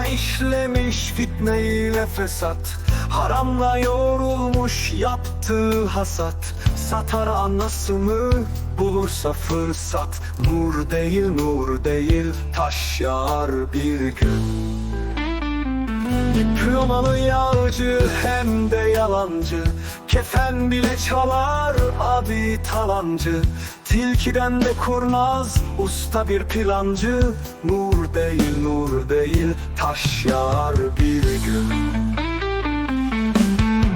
ruhuna işlemiş fitne ile fesat. Haramla yoğrulmuş yaptığı hasat. Satar anasını bulursa fırsat. Nur değil nur değil taş yağar bir gün. Diplomalı yağcı hem de yalancı. Kefen bile çalar abi talancı. Tilkiden de kurnaz usta bir plancı. Nur değil değil taş yağar bir gün.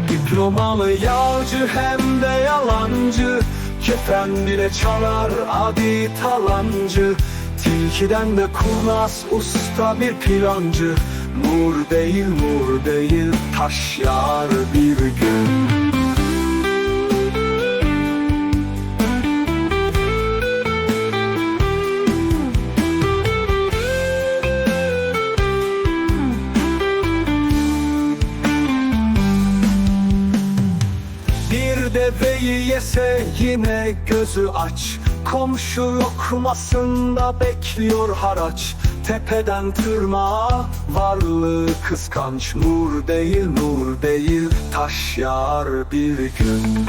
Diplomalı yağcı hem de yalancı Kefen bile çalar adi talancı. Tilkiden de kurnaz usta bir plancı. Nur değil nur değil taş yağar bir gün Deveyi yese yine gözü aç. Komşu lokmasında bekliyor haraç. Tepeden tırnağa varlığı kıskanç. Nur değil nur değil taş yağar bir gün.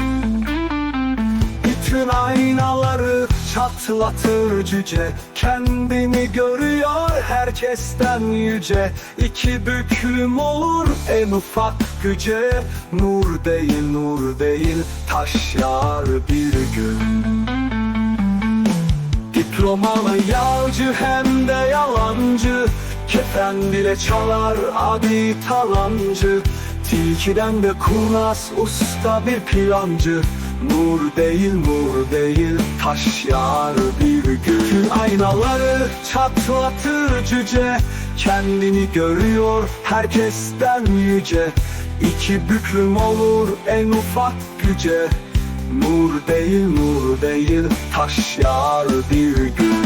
Bütün aynaları çatlatır cüce. Kendini görüyor herkesten yüce. İki büklüm olur en ufak güce. Nur değil nur değil taş yağar bir gün. Diplomalı yağcı hem de yalancı. Kefen bile çalar adi talancı. Tilkiden de kurnaz usta bir plancı Nur değil nur değil taş yağar bir gün aynaları çatlatır cüce Kendini görüyor herkesten yüce. İki büklüm olur en ufak güce. Nur değil nur değil taş yağar bir gün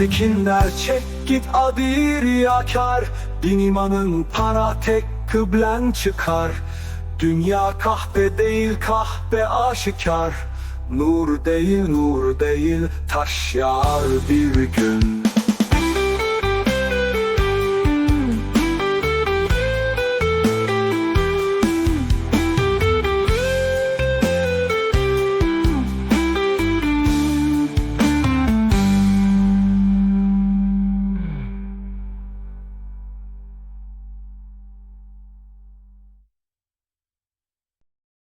Can Tekin der çek git adir yakar. Bin imanın para tek kıblen çıkar. Dünya kahpe değil kahpe aşikar. Nur değil nur değil taş yağar bir gün